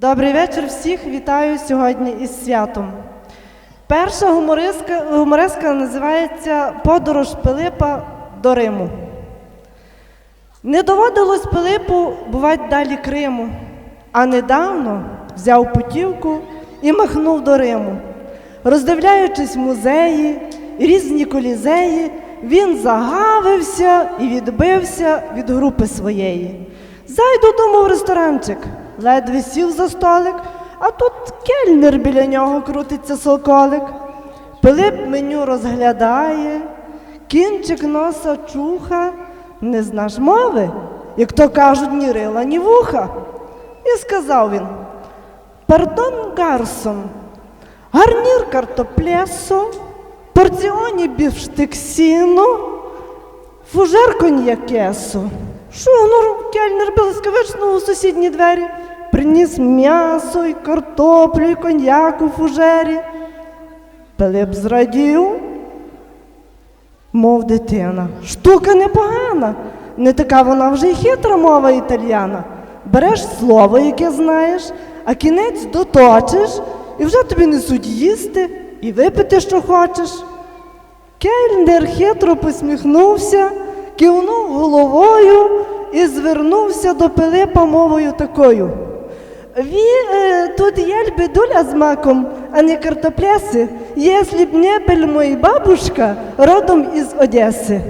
Добрий вечір всіх. Вітаю сьогодні із святом. Перша гумористка, гумореска називається Подорож Пилипа до Риму. Не доводилось Пилипу бувати далі Криму, а недавно взяв путівку і махнув до Риму. Роздивляючись музеї різні колізеї, він загавився і відбився від групи своєї. Зайду думав в ресторанчик, ледве сів за столик, а тут кельнер біля нього крутиться солколик. Пилип меню розглядає, кінчик носа чуха, не знаш мови, як то кажуть, ні рила, ні вуха. І сказав він: Пардон, гарсон, гарнір картоплесо, порціоні бівштексіно, фужер коньякесо. Що, ну, кельнер блискавично у сусідні двері, приніс м'ясо і картоплю, і коньяк у фужері. Пилип зрадів, мов дитина. Штука непогана, не така вона вже й хитра мова італьяна. Береш слово, яке знаєш, а кінець доточиш, і вже тобі несуть їсти і випити, що хочеш. Кельнер хитро посміхнувся, кивнув головою і звернувся до Пилипа мовою такою. Ви е, тут єль би дуля з маком, а не картопляси, якщо б не моя бабушка родом із Одеси.